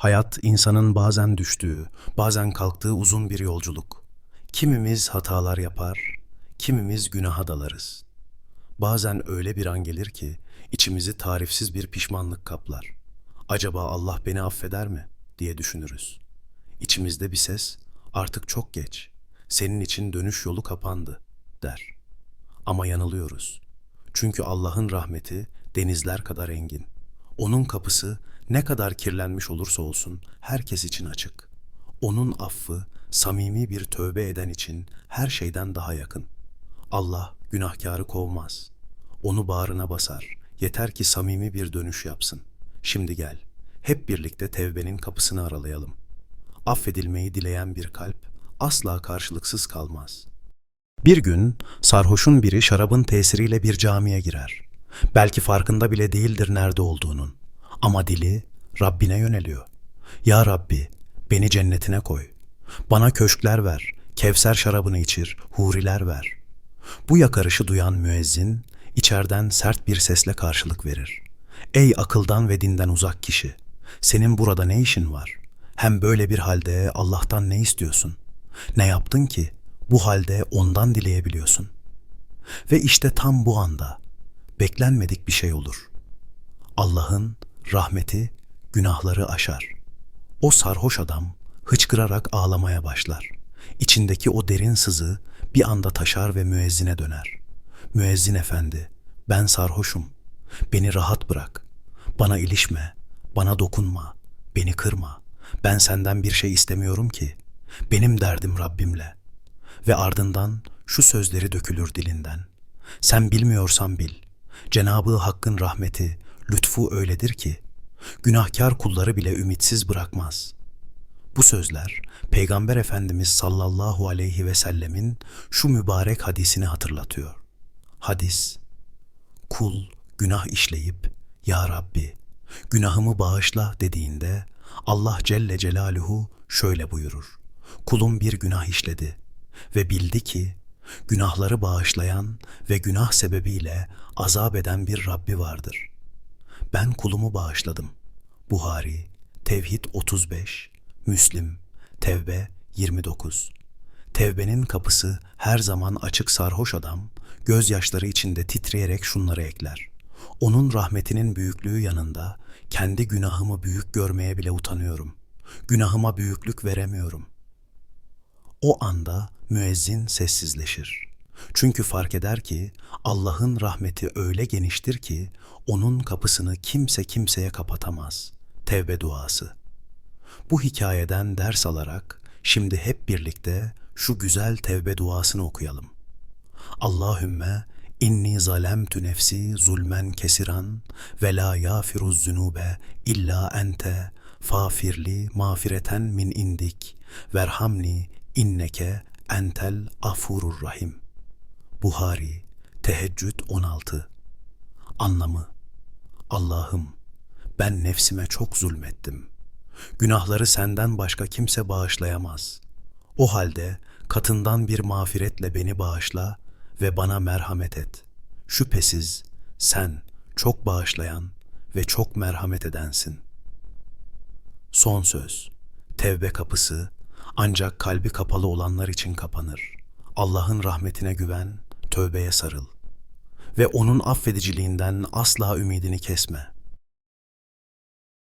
Hayat insanın bazen düştüğü, bazen kalktığı uzun bir yolculuk. Kimimiz hatalar yapar, kimimiz günaha dalarız. Bazen öyle bir an gelir ki içimizi tarifsiz bir pişmanlık kaplar. Acaba Allah beni affeder mi diye düşünürüz. İçimizde bir ses artık çok geç. Senin için dönüş yolu kapandı der. Ama yanılıyoruz. Çünkü Allah'ın rahmeti denizler kadar engin. Onun kapısı ne kadar kirlenmiş olursa olsun herkes için açık. Onun affı samimi bir tövbe eden için her şeyden daha yakın. Allah günahkarı kovmaz. Onu bağrına basar. Yeter ki samimi bir dönüş yapsın. Şimdi gel. Hep birlikte tevbenin kapısını aralayalım. Affedilmeyi dileyen bir kalp asla karşılıksız kalmaz. Bir gün sarhoşun biri şarabın tesiriyle bir camiye girer. Belki farkında bile değildir nerede olduğunun. Ama dili Rabbine yöneliyor. Ya Rabbi, beni cennetine koy. Bana köşkler ver, kevser şarabını içir, huriler ver. Bu yakarışı duyan müezzin, içeriden sert bir sesle karşılık verir. Ey akıldan ve dinden uzak kişi, senin burada ne işin var? Hem böyle bir halde Allah'tan ne istiyorsun? Ne yaptın ki bu halde ondan dileyebiliyorsun? Ve işte tam bu anda beklenmedik bir şey olur. Allah'ın rahmeti günahları aşar. O sarhoş adam hıçkırarak ağlamaya başlar. İçindeki o derin sızı bir anda taşar ve müezzine döner. Müezzin efendi, ben sarhoşum. Beni rahat bırak. Bana ilişme, bana dokunma, beni kırma. Ben senden bir şey istemiyorum ki. Benim derdim Rabbimle. Ve ardından şu sözleri dökülür dilinden. Sen bilmiyorsan bil. Cenabı Hakk'ın rahmeti, lütfu öyledir ki günahkar kulları bile ümitsiz bırakmaz. Bu sözler Peygamber Efendimiz sallallahu aleyhi ve sellemin şu mübarek hadisini hatırlatıyor. Hadis, kul günah işleyip Ya Rabbi günahımı bağışla dediğinde Allah Celle Celaluhu şöyle buyurur. Kulum bir günah işledi ve bildi ki günahları bağışlayan ve günah sebebiyle azap eden bir Rabbi vardır. Ben kulumu bağışladım. Buhari, Tevhid 35, Müslim, Tevbe 29. Tevbenin kapısı her zaman açık sarhoş adam, gözyaşları içinde titreyerek şunları ekler. Onun rahmetinin büyüklüğü yanında kendi günahımı büyük görmeye bile utanıyorum. Günahıma büyüklük veremiyorum. O anda müezzin sessizleşir. Çünkü fark eder ki Allah'ın rahmeti öyle geniştir ki onun kapısını kimse kimseye kapatamaz. Tevbe duası. Bu hikayeden ders alarak şimdi hep birlikte şu güzel tevbe duasını okuyalım. Allahümme inni zalemtu nefsi zulmen kesiran ve la yafiruz zunube illa ente fafirli mağfireten min indik verhamni inneke entel afurur rahim. Buhari Teheccüd 16 Anlamı Allah'ım ben nefsime çok zulmettim. Günahları senden başka kimse bağışlayamaz. O halde katından bir mağfiretle beni bağışla ve bana merhamet et. Şüphesiz sen çok bağışlayan ve çok merhamet edensin. Son söz. Tevbe kapısı ancak kalbi kapalı olanlar için kapanır. Allah'ın rahmetine güven, tövbeye sarıl ve onun affediciliğinden asla ümidini kesme.''